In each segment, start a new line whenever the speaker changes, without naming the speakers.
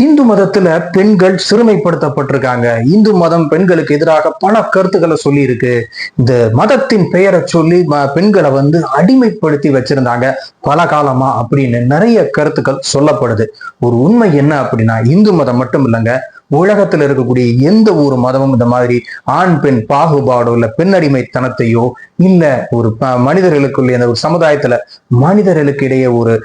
இந்து மதத்துல பெண்கள் சிறுமைப்படுத்தப்பட்டிருக்காங்க. இந்து மதம் பெண்களுக்கு எதிராக பல கருத்துக்களை சொல்லி இருக்கு இந்த மதத்தின் பெயரை சொல்லி ம- பெண்களை வந்து அடிமைப்படுத்தி வச்சிருந்தாங்க. பல காலமா அப்படின்னு நிறைய கருத்துக்கள் சொல்லப்படுது. ஒரு உண்மை என்ன அப்படின்னா இந்து மதம் மட்டும் இல்லைங்க உலகத்தில் இருக்கக்கூடிய எந்த ஒரு மதமும் இந்த மாதிரி ஆண் பெண் பாகுபாடோ இல்லை பெண்ணடிமைத்தனத்தையோ இல்லை ஒரு மனிதர்களுக்குள்ளே மனிதர்களுக்குள்ள அந்த ஒரு சமுதாயத்துல மனிதர்களுக்கு இடையே ஒரு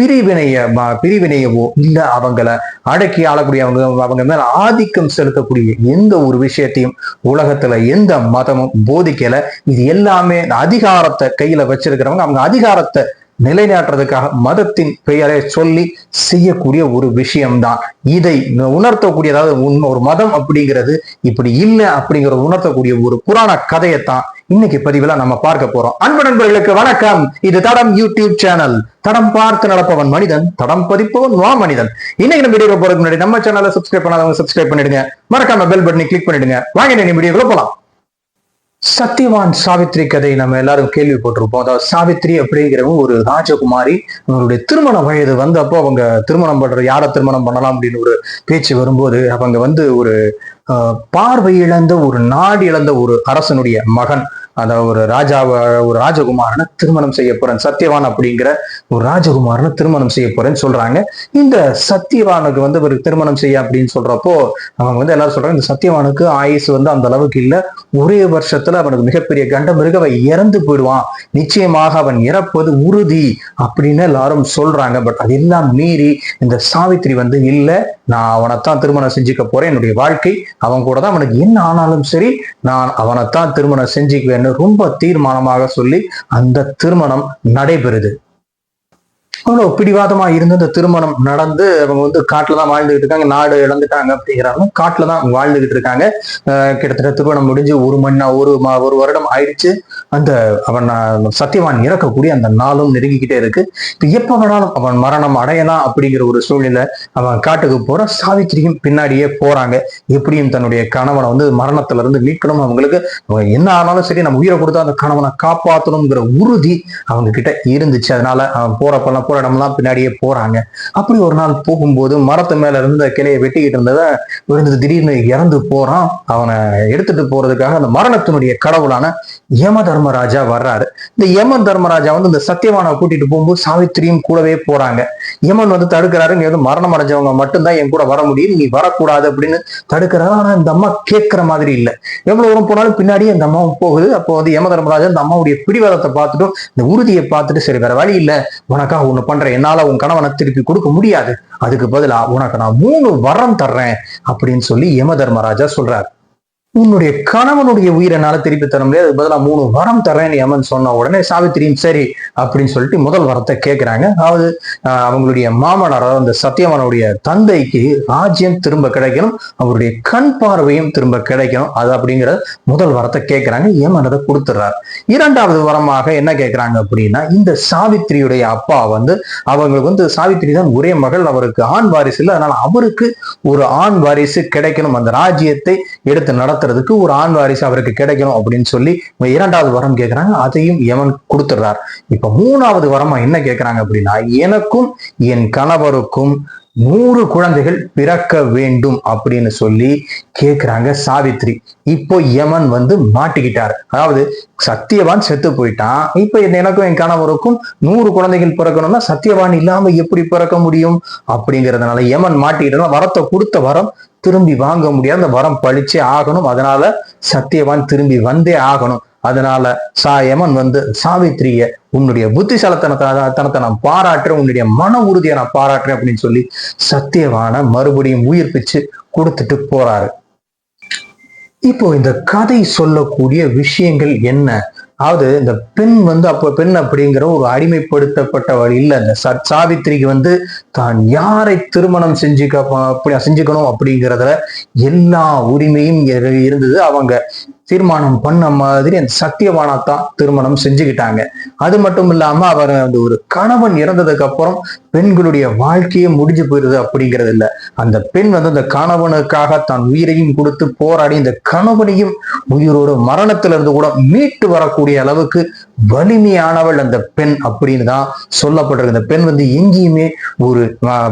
பிரிவினைய பிரிவினையவோ இல்லை அவங்கள அடக்கி ஆளக்கூடிய அவங்க அவங்க மேல ஆதிக்கம் செலுத்தக்கூடிய எந்த ஒரு விஷயத்தையும் உலகத்துல எந்த மதமும் போதிக்கல. இது எல்லாமே அதிகாரத்தை கையில வச்சிருக்கிறவங்க. அவங்க அதிகாரத்தை நிலைநாட்டுறதுக்காக மதத்தின் பெயரை சொல்லி செய்யக்கூடிய ஒரு விஷயம்தான். இதை உணர்த்தக்கூடிய அதாவது உண்மை ஒரு மதம் அப்படிங்கிறது இப்படி இல்லை அப்படிங்கிற உணர்த்தக்கூடிய ஒரு புராண கதையைத்தான் இன்னைக்கு பதிவுல நம்ம பார்க்க போறோம். அன்பு நண்பர்களுக்கு வணக்கம். இது தடம் யூடியூப் சேனல். தடம் பார்த்து நடப்பவன் மனிதன் தடம் பதிப்பவன் வா மனிதன். இன்னைக்கு நம்ம வீடியோ போறதுக்கு முன்னாடி நம்ம சேனலை சப்ஸ்கிரைப் பண்ணாதவங்க சப்ஸ்கிரைப் பண்ணிடுங்க. மறக்காம பெல் பட்டனை கிளிக் பண்ணிடுங்க. வாங்க நீங்க வீடியோக்குள்ள போலாம். சத்யவான் சாவித்ரி கதை நம்ம எல்லாரும் கேள்விப்பட்டிருப்போம். அதாவது சாவித்ரி அப்படிங்கிறவங்க ஒரு ராஜகுமாரி. அவங்களுடைய திருமண வயது வந்து அப்போ அவங்க திருமணம் பண்ற யாரை திருமணம் பண்ணலாம் அப்படின்னு ஒரு பேச்சு வரும்போது அவங்க வந்து ஒரு பார்வை இழந்த ஒரு நாடு இழந்த ஒரு அரசனுடைய மகன். அதாவது ஒரு ராஜாவை ஒரு ராஜகுமாரனை திருமணம் செய்ய போறேன். சத்யவான் அப்படிங்கிற ஒரு ராஜகுமாரனை திருமணம் செய்ய போறேன்னு சொல்றாங்க. இந்த சத்யவானுக்கு வந்து ஒரு திருமணம் செய்ய அப்படின்னு சொல்றப்போ அவங்க வந்து எல்லாரும் சொல்றாங்க இந்த சத்யவானுக்கு ஆயுசு வந்து அந்த அளவுக்கு இல்லை. ஒரே வருஷத்துல அவனுக்கு மிகப்பெரிய கண்டம் இருக்கு அவன் இறந்து போயிடுவான். நிச்சயமாக அவன் இறப்பது உறுதி அப்படின்னு எல்லாரும் சொல்றாங்க. பட் அதெல்லாம் மீறி இந்த சாவித்திரி வந்து இல்லை நான் அவனைத்தான் திருமணம் செஞ்சுக்க போறேன். என்னுடைய வாழ்க்கை அவன் கூட தான் அவனுக்கு என்ன ஆனாலும் சரி நான் அவனைத்தான் திருமணம் அப்படின்னு ரொம்ப தீர்மானமாக சொல்லி அந்த திருமணம் நடைபெறுது. அவ்வளோ பிடிவாதமா இருந்து இந்த திருமணம் நடந்து அவங்க வந்து காட்டுல தான் வாழ்ந்துகிட்டு இருக்காங்க நாடு இழந்துட்டாங்க அப்படிங்கிறாங்க காட்டுல தான் வாழ்ந்துகிட்டு இருக்காங்க. கிட்டத்தட்ட திருமணம் முடிஞ்சு ஒரு மணி ஒரு மா- ஒரு வருடம் ஆயிடுச்சு. அந்த அவன் சத்தியவான் இறக்கக்கூடிய அந்த நாளும் நெருங்கிக்கிட்டே இருக்கு. இப்ப எப்ப வேணாலும் அவன் மரணம் அடையலாம் அப்படிங்கிற ஒரு சூழ்நிலை அவன் காட்டுக்கு போற சாவித்திரியும் பின்னாடியே போறாங்க. எப்படியும் தன்னுடைய கணவனை வந்து மரணத்துல இருந்து மீட்கணும். அவங்களுக்கு அவன் என்ன ஆனாலும் சரி நம்ம உயிரை கொடுத்தா அந்த கணவனை காப்பாற்றணுங்கிற உறுதி அவங்க கிட்ட இருந்துச்சு. அதனால அவன் போறப்பெல்லாம் போற பின்னாடியே போறாங்க. அப்படி ஒரு நாள் போகும்போது மரத்து மேல இருந்த கிளையை வெட்டிக்கிட்டு இருந்ததை விழுந்து திடீர்னு இறந்து போறான். அவனை எடுத்துட்டு போறதுக்காக அந்த மரணத்தினுடைய கடவுளான யம தர்மராஜா வர்றாரு. இந்த யம தர்மராஜா வந்து இந்த சத்தியவானை கூட்டிட்டு போகும்போது சாவித்திரியும் கூடவே போறாங்க. யமன் வந்து தடுக்கிறாரு இங்க வந்து மரணம் அடைஞ்சவங்க மட்டும்தான் என் கூட வர முடியும் நீ வரக்கூடாது அப்படின்னு தடுக்கிறாரு. ஆனா இந்த அம்மா கேட்கிற மாதிரி இல்ல. எவ்வளவு தூரம் போனாலும் பின்னாடி அந்த அம்மாவும் போகுது. அப்போ வந்து யம தர்மராஜா இந்த அம்மாவுடைய பிடிவாதத்தை பார்த்துட்டும் இந்த உறுதியை பார்த்துட்டு சரி வேற வழி இல்ல. உனக்காக ஒண்ணு பண்றேன். என்னால உன் கணவனை திருப்பி கொடுக்க முடியாது. அதுக்கு பதிலா உனக்கு நான் மூணு வரம் தர்றேன் அப்படின்னு சொல்லி யம தர்மராஜா சொல்றாரு. உன்னுடைய கணவனுடைய உயிரை என்னால திருப்பி தர முடியாது. அதுக்கு பதிலா மூணு வரம் தரேன் யமன் சொன்ன உடனே சாவித்திரியும் சரி அப்படின்னு சொல்லிட்டு முதல் வரத்தை கேட்குறாங்க அதாவது அவங்களுடைய மாமனார் அதாவது அந்த சத்தியமனுடைய தந்தைக்கு ராஜ்யம் திரும்ப கிடைக்கணும். அவருடைய கண் பார்வையும் திரும்ப கிடைக்கணும். அது அப்படிங்கிற முதல் வரத்தை கேட்குறாங்க யமன் அதை கொடுத்துட்றாரு இரண்டாவது வரமாக என்ன கேட்குறாங்க அப்படின்னா இந்த சாவித்திரியுடைய அப்பா வந்து அவங்களுக்கு வந்து சாவித்திரி தான் ஒரே மகள் அவருக்கு ஆண் வாரிசு இல்லை. அதனால அவருக்கு ஒரு ஆண் வாரிசு கிடைக்கணும். அந்த ராஜ்யத்தை எடுத்து நடத்த காப்பாத்துறதுக்கு ஒரு ஆண் வாரிசு அவருக்கு கிடைக்கணும் அப்படின்னு சொல்லி இரண்டாவது வரம் கேட்கிறாங்க அதையும் யமன் கொடுத்துடுறார். இப்ப மூணாவது வரமா என்ன கேட்கிறாங்க அப்படின்னா எனக்கும் என் கணவருக்கும் நூறு குழந்தைகள் பிறக்க வேண்டும் அப்படின்னு சொல்லி கேட்கிறாங்க சாவித்ரி. இப்போ யமன் வந்து மாட்டிக்கிட்டார். அதாவது சத்தியவான் செத்து போயிட்டான். இப்ப எனக்கும் என் கணவருக்கும் நூறு குழந்தைகள் பிறக்கணும்னா சத்தியவான் இல்லாம எப்படி பிறக்க முடியும்? அப்படிங்கறதுனால யமன் மாட்டிக்கிட்டா வரத்தை கொடுத்த வரம் திரும்பி வாங்க முடியாது. அந்த வரம் பழிச்சே ஆகணும். அதனால சத்தியவான் திரும்பி வந்தே ஆகணும். அதனால சாயமன் வந்து சாவித்திரிய உன்னுடைய புத்திசாலத்தனத்தனத்தை நான் பாராட்டுறேன். உன்னுடைய மன உறுதியை நான் பாராட்டுறேன். அப்படின்னு சொல்லி சத்தியவான மறுபடியும் உயிர்ப்பிச்சு கொடுத்துட்டு போறாரு. இப்போ இந்த கதை சொல்லக்கூடிய விஷயங்கள் என்ன? அதாவது இந்த பெண் வந்து அப்ப பெண் அப்படிங்கிற ஒரு அடிமைப்படுத்தப்பட்டவள் இல்லை. இந்த ச- சாவித்திரிக்கு வந்து தான் யாரை திருமணம் செஞ்சுக்க அப்படி செஞ்சுக்கணும் அப்படிங்கிறதுல எல்லா உரிமையும் இரு- இருந்தது அவங்க. தீர்மானம் பண்ண மாதிரி அந்த சத்தியவானத்தான் திருமணம் செஞ்சுக்கிட்டாங்க. அது மட்டும் இல்லாம அவர் அந்த ஒரு கணவன் இறந்ததுக்கு அப்புறம் பெண்களுடைய வாழ்க்கையே முடிஞ்சு போயிருது அப்படிங்கிறது இல்ல. அந்த பெண் வந்து அந்த கணவனுக்காக தான் உயிரையும் கொடுத்து போராடி இந்த கணவனையும் உயிரோடு மரணத்திலிருந்து கூட மீட்டு வரக்கூடிய அளவுக்கு வலிமையானவள் அந்த பெண் அப்படின்னு தான் சொல்லப்பட்டிருக்கு. இந்த பெண் வந்து எங்கேயுமே ஒரு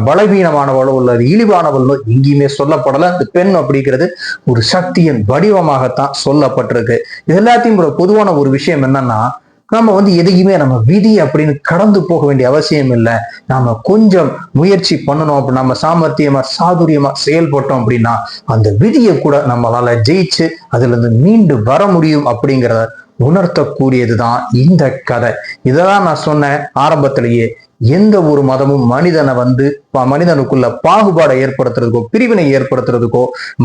பலவீனமானவளோ அல்லது இழிவானவளோ எங்கேயுமே சொல்லப்படல. அந்த பெண் அப்படிங்கிறது ஒரு சக்தியின் வடிவமாகத்தான் சொல்ல சொல்லப்பட்டிருக்கு இது எல்லாத்தையும் ஒரு பொதுவான ஒரு விஷயம் என்னன்னா நம்ம வந்து எதையுமே நம்ம விதி அப்படின்னு கடந்து போக வேண்டிய அவசியம் இல்லை. நாம கொஞ்சம் முயற்சி பண்ணணும் அப்படி நம்ம சாமர்த்தியமா சாதுரியமா செயல்பட்டோம் அப்படின்னா அந்த விதியை கூட நம்மளால ஜெயிச்சு அதுல இருந்து மீண்டு வர முடியும் அப்படிங்கிறத உணர்த்தக்கூடியதுதான் இந்த கதை. இதெல்லாம் நான் சொன்னேன் ஆரம்பத்திலேயே எந்த ஒரு மதமும் மனிதனை வந்து மனிதனுக்குள்ள பாகுபாடை ஏற்படுத்துறதுக்கோ பிரிவினை ஏற்படுத்துறதுக்கோ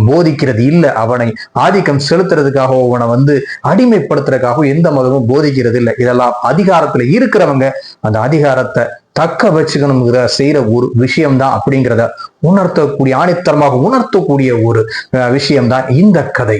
போதிக்கிறது இல்லை அவனை. ஆதிக்கம் செலுத்துறதுக்காகவோ அவனை வந்து அடிமைப்படுத்துறதுக்காகவோ எந்த மதமும் போதிக்கிறது இல்லை. இதெல்லாம் அதிகாரத்துல இருக்கிறவங்க அந்த அதிகாரத்தை தக்க வச்சுக்கணுங்கிற செய்யற ஒரு விஷயம்தான் அப்படிங்கிறத உணர்த்தக்கூடிய ஆணித்தரமாக உணர்த்தக்கூடிய ஒரு விஷயம்தான் இந்த கதை.